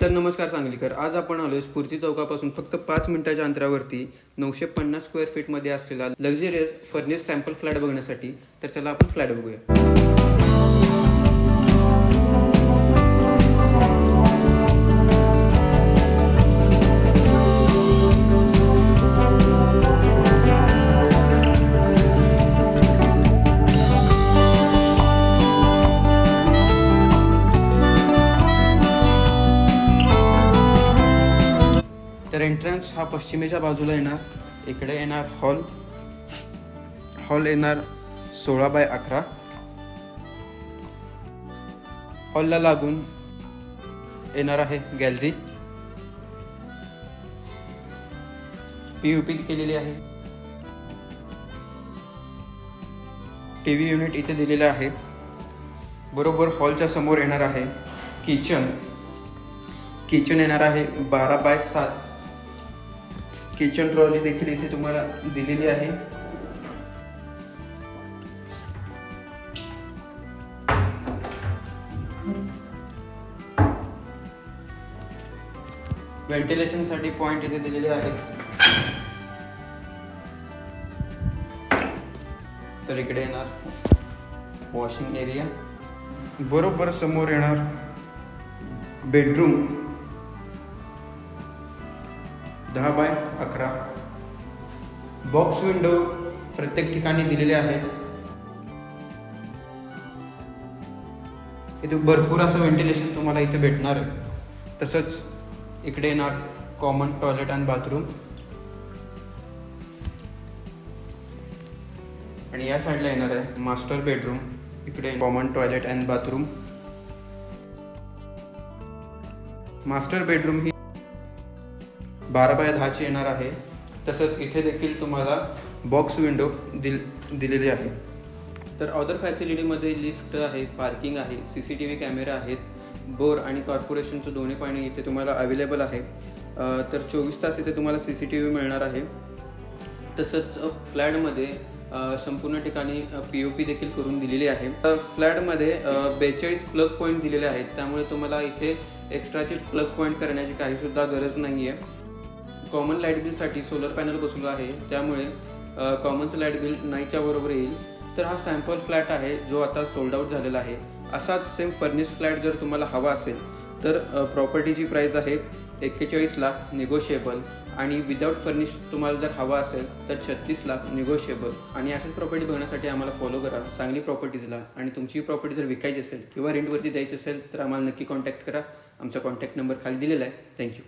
तर नमस्कार सांगलीकर आज आपण आलोय स्फूर्ती चौकापासून फक्त पाच मिनिटाच्या अंतरावरती नऊशे पन्नास स्क्वेअर फीटमध्ये असलेला लक्झरियस फर्निश सॅम्पल फ्लॅट बघण्यासाठी. तर चला आपण फ्लॅट बघूया. एंट्रन्स हा पश्चिमेच्या बाजूला येणार. इकडे येणार हॉल हॉल येणार सोळा बाय अकरा. हॉलला लागून येणार आहे गॅलरी पी केलेली आहे. टी व्ही युनिट इथे दिलेलं आहे. बरोबर हॉलच्या समोर येणार आहे किचन किचन येणार आहे बारा बाय सात. किचन ट्रॉली देखील इथे तुम्हाला दिलेली आहे. व्हेंटिलेशनसाठी पॉइंट इथे दिलेले आहेत. तर इकडे येणार वॉशिंग एरिया बरोबर समोर येणार बेडरूम दहा बाय अकरा. बॉक्स विंडो प्रत्येक ठिकाणी दिलेले आहेत इथे भरपूर असं व्हेंटिलेशन तुम्हाला इथे भेटणार आहे. तसंच इकडे येणार कॉमन टॉयलेट अँड बाथरूम आणि या साईडला येणार आहे मास्टर बेडरूम इकडे common toilet and bathroom master bedroom ही बारा बाय दहाची येणार आहे. तसंच इथे देखील तुम्हाला बॉक्स विंडो दिल दिलेली आहे. तर अदर फॅसिलिटीमध्ये लिफ्ट आहे पार्किंग आहे C C T V camera आहेत बोर आणि कॉर्पोरेशनचं दोन्ही पाणी इथे तुम्हाला अवेलेबल आहे. तर चोवीस तास इथे तुम्हाला सी सी टी व्ही मिळणार आहे. तसंच फ्लॅटमध्ये संपूर्ण ठिकाणी पी ओ पी देखील करून दिलेली आहे. तर फ्लॅटमध्ये बेचाळीस प्लग पॉईंट दिलेले आहेत. त्यामुळे तुम्हाला इथे एक्स्ट्राचे प्लग पॉईंट करण्याची काहीसुद्धा गरज नाही आहे कॉमन लाइट बिलसाठी सोलर पॅनल बसवलं आहे. त्यामुळे कॉमनचं लाइट बिल नाहीच्या बरोबर येईल. तर हा सॅम्पल फ्लॅट आहे जो आता सोल्ड आउट झालेला आहे. असाच सेम फर्निश फ्लॅट जर तुम्हाला हवा असेल तर प्रॉपर्टीची प्राईस आहे एक्केचाळीस लाख निगोशिएबल आणि विदाऊट फर्निश तुम्हाला जर हवा असेल तर छत्तीस लाख निगोशिएबल आणि अशाच प्रॉपर्टी बघण्यासाठी आम्हाला फॉलो करा. सांगली प्रॉपर्टीजला आणि तुमची प्रॉपर्टी जर विकायची असेल किंवा रेंटवरती द्यायची असेल तर आम्हाला नक्की कॉन्टॅक्ट करा. आमचा कॉन्टॅक्ट नंबर खाली दिलेला आहे. थँक्यू